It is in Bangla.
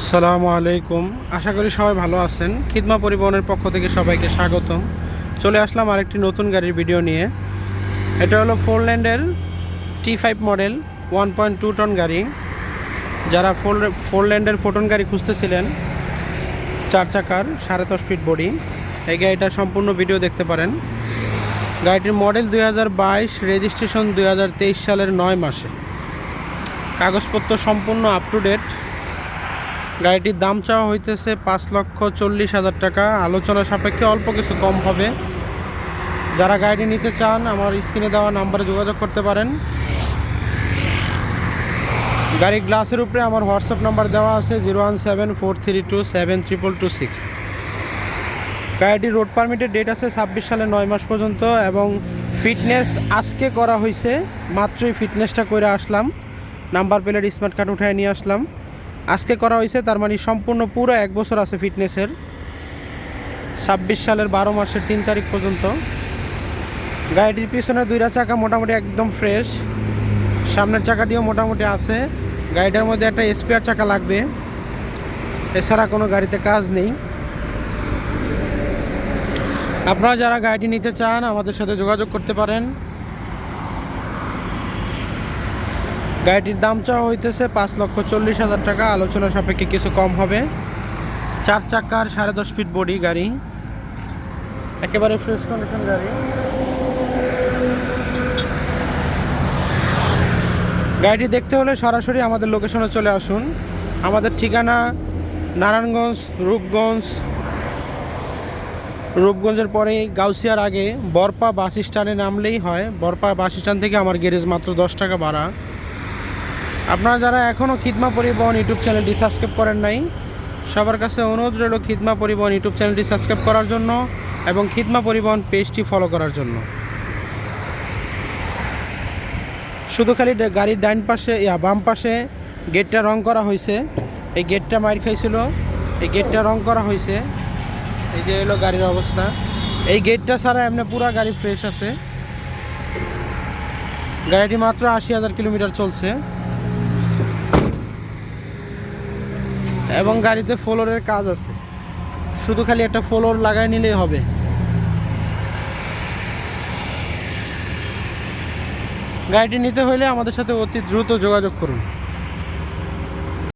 আসসালামু আলাইকুম। আশা করি সবাই ভালো আছেন। খিদমা পরিবহনের পক্ষ থেকে সবাইকে স্বাগতম। চলে আসলাম আরেকটি নতুন গাড়ির ভিডিও নিয়ে। এটা হলো four ল্যান্ডের T five model one point two ton গাড়ি। যারা ফোর ফোর ল্যান্ডের ফোটন গাড়ি খুঁজতেছিলেন, চার চাকার, সাড়ে দশ ফিট বডি এই গাড়িটার সম্পূর্ণ ভিডিও দেখতে পারেন। গাড়িটির মডেল দুই হাজার বাইশ রেজিস্ট্রেশন দুই হাজার তেইশ সালের নয় মাসে। কাগজপত্র সম্পূর্ণ আপ টু ডেট গাড়িটির দাম চাওয়া হইতেছে পাঁচ লক্ষ চল্লিশ হাজার টাকা। আলোচনা সাপেক্ষে অল্প কিছু কম হবে। যারা গাড়িটি নিতে চান, আমার স্ক্রিনে দেওয়া নাম্বারে যোগাযোগ করতে পারেন। গাড়ির গ্লাসের উপরে আমার হোয়াটসঅ্যাপ নাম্বার দেওয়া আছে, zero one seven four three two seven triple two six. গাড়িটির রোড পারমিটের ডেট আছে ছাব্বিশ সালে নয় মাস পর্যন্ত এবং ফিটনেস আজকে করা হয়েছে মাত্রই ফিটনেসটা করে আসলাম। নাম্বার প্লেট স্মার্ট কার্ড উঠায় নিয়ে আসলাম। আজকে করা হয়েছে, তার মানে সম্পূর্ণ পুরো এক বছর আছে ফিটনেসের ছাব্বিশ সালের বারো মাসের তিন তারিখ পর্যন্ত। গাড়িটির পিছনে দুইটা চাকা মোটামুটি একদম ফ্রেশ সামনের চাকাটিও মোটামুটি আছে। গাড়িটার মধ্যে একটা স্পেয়ার চাকা লাগবে। এছাড়া কোনো গাড়িতে কাজ নেই। আপনারা যারা গাড়িটি নিতে চান, আমাদের সাথে যোগাযোগ করতে পারেন। গাড়িটির দাম চাওয়া হইতেছে পাঁচ লক্ষ চল্লিশ হাজার টাকা। আলোচনা সাপেক্ষে কিছু কম হবে। চার চাকার সাড়ে দশ ফিট বডি গাড়ি। একেবারে ফ্রেশ কন্ডিশন গাড়ি। গাড়িটি দেখতে হলে সরাসরি আমাদের লোকেশনে চলে আসুন। আমাদের ঠিকানা নারায়ণগঞ্জ, রূপগঞ্জ। রূপগঞ্জের পরে গাউসিয়ার আগে বরপা বাস স্ট্যান্ডে নামলেই হয়। বরপা বাস স্ট্যান্ড থেকে আমার গ্যারেজ মাত্র দশ টাকা ভাড়া। আপনারা যারা এখনও খিদমা পরিবহন ইউটিউব চ্যানেলটি সাবস্ক্রাইব করেন নাই, সবার কাছে অনুরোধ রইল খিদমা পরিবহন ইউটিউব চ্যানেলটি সাবস্ক্রাইব করার জন্য এবং খিদমা পরিবহন পেজটি ফলো করার জন্য। শুধু খালি গাড়ির ডাইন পাশে, ইয়া, বাম পাশে গেটটা রং করা হয়েছে এই গেটটা মার খাইছিল। এই গেটটা রং করা হয়েছে এই যে এলো গাড়ির অবস্থা। এই গেটটা ছাড়া এমনি পুরা গাড়ি ফ্রেশ আছে। গাড়িটি মাত্র আশি হাজার কিলোমিটার চলছে। এবং গাড়িতে ফ্লোরের কাজ আছে। শুধু খালি একটা ফ্লোর লাগাই নিলেই হবে। গাড়িটি নিতে হলে আমাদের সাথে অতি দ্রুত যোগাযোগ করুন।